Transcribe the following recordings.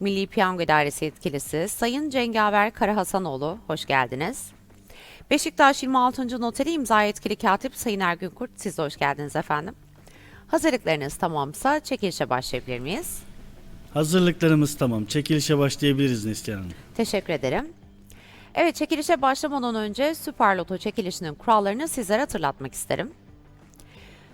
Milli Piyango İdaresi Yetkilisi Sayın Cengaver Karahasanoğlu hoş geldiniz. Beşiktaş 26. Noteri imza yetkili katip Sayın Ergün Kurt siz de hoş geldiniz efendim. Hazırlıklarınız tamamsa çekilişe başlayabilir miyiz? Hazırlıklarımız tamam. Çekilişe başlayabiliriz Neslihan Hanım. Teşekkür ederim. Evet çekilişe başlamadan önce Süper Loto çekilişinin kurallarını sizlere hatırlatmak isterim.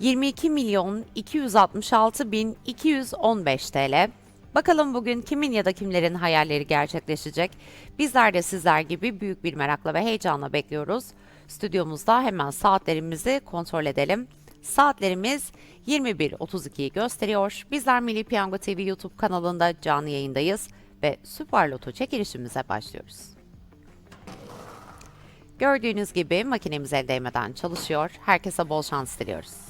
22 milyon 266 bin 215 TL. Bakalım bugün kimin ya da kimlerin hayalleri gerçekleşecek? Bizler de sizler gibi büyük bir merakla ve heyecanla bekliyoruz. Stüdyomuzda hemen saatlerimizi kontrol edelim. Saatlerimiz 21.32'yi gösteriyor. Bizler Milli Piyango TV YouTube kanalında canlı yayındayız ve Süper Loto çekilişimize başlıyoruz. Gördüğünüz gibi makinemiz el değmeden çalışıyor. Herkese bol şans diliyoruz.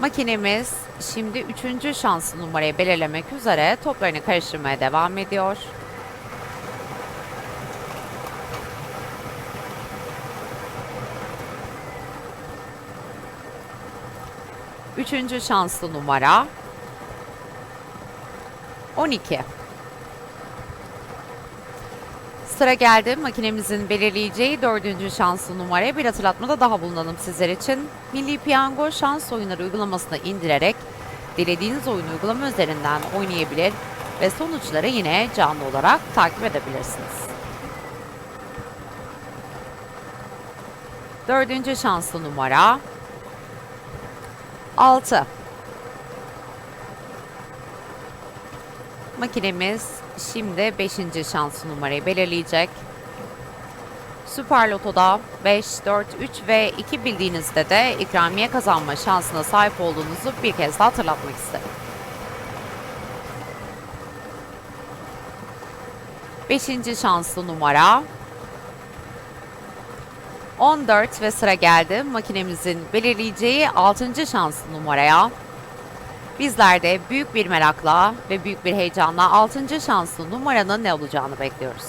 Makinemiz şimdi üçüncü şanslı numarayı belirlemek üzere toplarını karıştırmaya devam ediyor. Üçüncü şanslı numara 12. Sıra geldi makinemizin belirleyeceği dördüncü şanslı numaraya bir hatırlatmada daha bulunalım sizler için. Milli Piyango şans oyunları uygulamasını indirerek dilediğiniz oyun uygulama üzerinden oynayabilir ve sonuçları yine canlı olarak takip edebilirsiniz. Dördüncü şanslı numara 6. Makinemiz şimdi 5. şanslı numarayı belirleyecek. Süper Loto'da 5, 4, 3 ve 2 bildiğinizde de ikramiye kazanma şansına sahip olduğunuzu bir kez daha hatırlatmak isterim. Beşinci şanslı numara 14 ve sıra geldi makinemizin belirleyeceği 6. şanslı numaraya. Bizler de büyük bir merakla ve büyük bir heyecanla 6. şanslı numaranın ne olacağını bekliyoruz.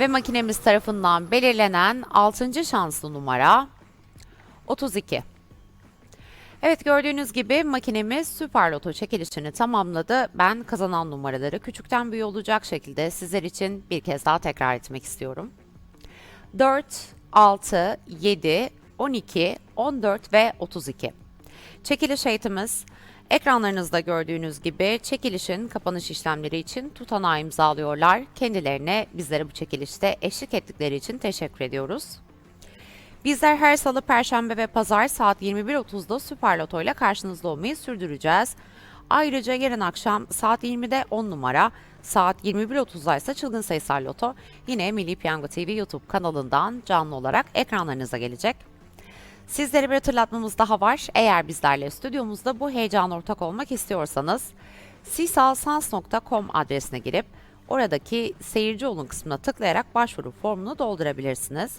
Ve makinemiz tarafından belirlenen 6. şanslı numara 32. Evet gördüğünüz gibi makinemiz Süper Loto çekilişini tamamladı. Ben kazanan numaraları küçükten büyüğe olacak şekilde sizler için bir kez daha tekrar etmek istiyorum. 4, 6, 7, 12, 14 ve 32. Çekiliş eğitimiz ekranlarınızda gördüğünüz gibi çekilişin kapanış işlemleri için tutanağı imzalıyorlar. Kendilerine bizlere bu çekilişte eşlik ettikleri için teşekkür ediyoruz. Bizler her salı, perşembe ve pazar saat 21.30'da Süper Loto ile karşınızda olmayı sürdüreceğiz. Ayrıca yarın akşam saat 20'de 10 numara, saat 21.30'da ise Çılgın Sayısal Loto yine Milli Piyango TV YouTube kanalından canlı olarak ekranlarınıza gelecek. Sizlere bir hatırlatmamız daha var. Eğer bizlerle stüdyomuzda bu heyecan ortak olmak istiyorsanız sisalsans.com adresine girip oradaki seyirci olun kısmına tıklayarak başvuru formunu doldurabilirsiniz.